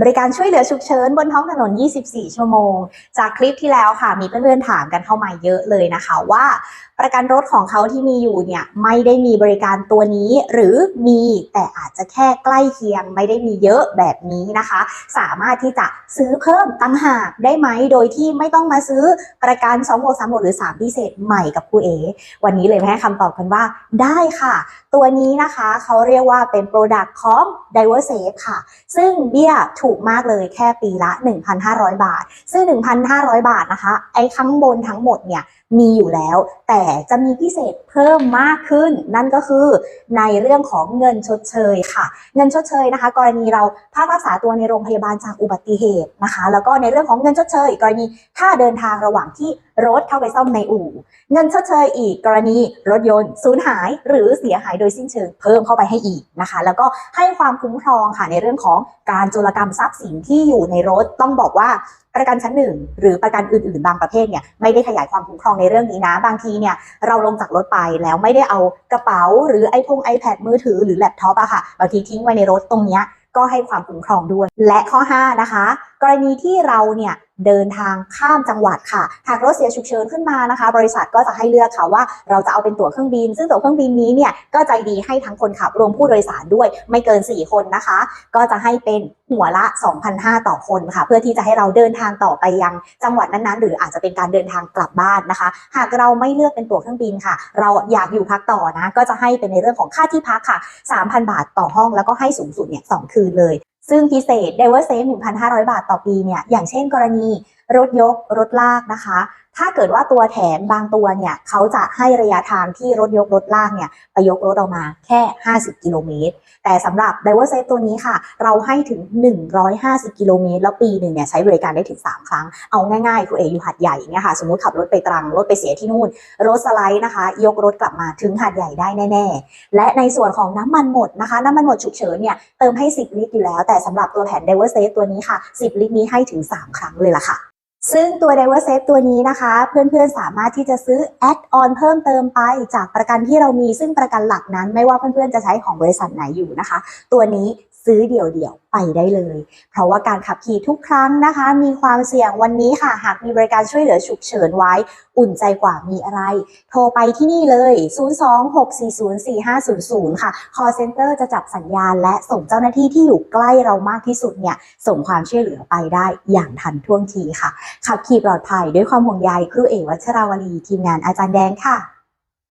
บริการช่วยเหลือฉุกเฉินบนท้องถนน 24 ชั่วโมง จากคลิปที่แล้วค่ะ มีเพื่อนๆถามกันเข้ามาเยอะเลยนะคะว่า ประกันรถของเขาที่มีอยู่เนี่ยไม่ได้มีบริการตัวนี้ หรือมีแต่อาจจะแค่ใกล้เคียง ไม่ได้มีเยอะแบบนี้นะคะ สามารถที่จะซื้อเพิ่มตั้งหากได้ไหมโดยที่ไม่ต้องมาซื้อประกัน2 6 3 6หรือ 3 พิเศษใหม่กับครูเอวันนี้เลยมาให้คำตอบกันว่าได้ค่ะ ตัวนี้นะคะเขาเรียกว่าเป็นโปรดักต์ของ d i v e r s a f e ค่ะ ซึ่งเบี้ยถูกมากเลยแค่ปีละ 1,500 บาท ซึ่ง 1,500 บาทนะคะ ไอ้ข้างบนทั้งหมดเนี่ยมีอยู่แล้ว แต่จะมีพิเศษเพิ่มมากขึ้น นั่นก็คือในเรื่องของเงินชดเชยค่ะ เงินชดเชยนะคะ กรณีเราพักรักษาตัวในโรงพยาบาลจากอุบัติเหตุนะคะ แล้วก็ในเรื่องของเงินชดเชย กรณีค่าเดินทางระหว่างที่ รถเข้าไปซ่อมในอู่ เงินชดเชยอีกกรณีรถยนต์สูญหาย หรือเสียหายโดยสิ้นเชิงเพิ่มเข้าไปให้อีกนะคะ แล้วก็ให้ความคุ้มครองค่ะในเรื่องของการโจรกรรมทรัพย์สินที่อยู่ในรถต้องบอกว่าประกันชั้นหนึ่งหรือประกันอื่นๆ บางประเภทเนี่ยไม่ได้ขยายความคุ้มครองในเรื่องนี้นะ บางทีเนี่ยเราลงจากรถไปแล้วไม่ได้เอากระเป๋า หรือไอพง iPad มือถือหรือแล็ปท็อปอะค่ะบางทีทิ้งไว้ในรถตรงเนี้ยก็ให้ความคุ้มครองด้วย และข้อ 5 นะคะ กรณีที่เราเนี่ย เดินทางข้ามจังหวัดค่ะ หากรถเสียฉุกเฉินขึ้นมานะคะ บริษัทก็จะให้เลือกค่ะว่าเราจะเอาเป็นตั๋วเครื่องบิน ซึ่งตั๋วเครื่องบินนี้เนี่ยก็ใจดีให้ทั้งคนขับรวมผู้โดยสารด้วยไม่เกิน 4 คนนะคะ ก็จะให้เป็นหัวละ 2,500 ต่อคนค่ะ เพื่อที่จะให้เราเดินทางต่อไปยังจังหวัดนั้นๆ หรืออาจจะเป็นการเดินทางกลับบ้านนะคะ หากเราไม่เลือกเป็นตั๋วเครื่องบินค่ะ เราอยากอยู่พักต่อนะ ก็จะให้เป็นในเรื่องของค่าที่พักค่ะ 3,000 บาทต่อห้องแล้วก็ให้สูงสุดเนี่ย2คืนเลย ซึ่งพิเศษ d i v e r s a f e 1,500 บาทต่อปีเนี่ย อย่างเช่นกรณีรถยก รถลากนะคะ ถ้าเกิดว่าตัวแถมบางตัวเนี่ยเขาจะให้ระยะทางที่รถยกรถลากเนี่ยไปยกรถออกมาแค่ 50 กิโลเมตร แต่สำหรับ d i v e r s a f e ตัวนี้ค่ะ เราให้ถึง 150 กิโลเมตร แล้วปีหนึ่งเนี่ยใช้บริการได้ถึง 3 ครั้ง เอาง่ายๆคุณเออยู่หัดใหญ่เงี้ยค่ะ สมมติขับรถไปตรัง รถไปเสียที่นู่น รถสไลด์นะคะ ยกรถกลับมาถึงหัดใหญ่ได้แน่ๆ และในส่วนของน้ำมันหมดนะคะ น้ำมันหมดฉุกเฉินเนี่ยเติมให้ 10 ลิตรอยู่แล้ว แต่สำหรับตัวแผ่น d i v e r s a f e ตัวนี้ค่ะ 10 ลิตรนี้ให้ถึง 3 ครั้งเลยล่ะค่ะ ซึ่งตัว d i v e r s a f e ตัวนี้นะคะ เพื่อนๆ สามารถที่จะซื้อแอดออนเพิ่มเติมไปจากประกันที่เรามีซึ่งประกันหลักนั้น ไม่ว่าเพื่อนๆ จะใช้ของบริษัทไหนอยู่นะคะ ตัวนี้ ซื้อเดี่ยวๆไปได้เลย เพราะว่าการขับขี่ทุกครั้งนะคะ มีความเสี่ยงวันนี้ค่ะ หากมีบริการช่วยเหลือฉุกเฉินไว้ อุ่นใจกว่ามีอะไร โทรไปที่นี่เลย 026404500 ค่ะ call center จะจับสัญญาณ และส่งเจ้าหน้าที่ที่อยู่ใกล้เรามากที่สุดเนี่ย ส่งความช่วยเหลือไปได้อย่างทันท่วงทีค่ะ ขับขี่ปลอดภัยด้วยความห่วงใยครูเอวัชราวลีทีมงานอาจารย์แดงค่ะ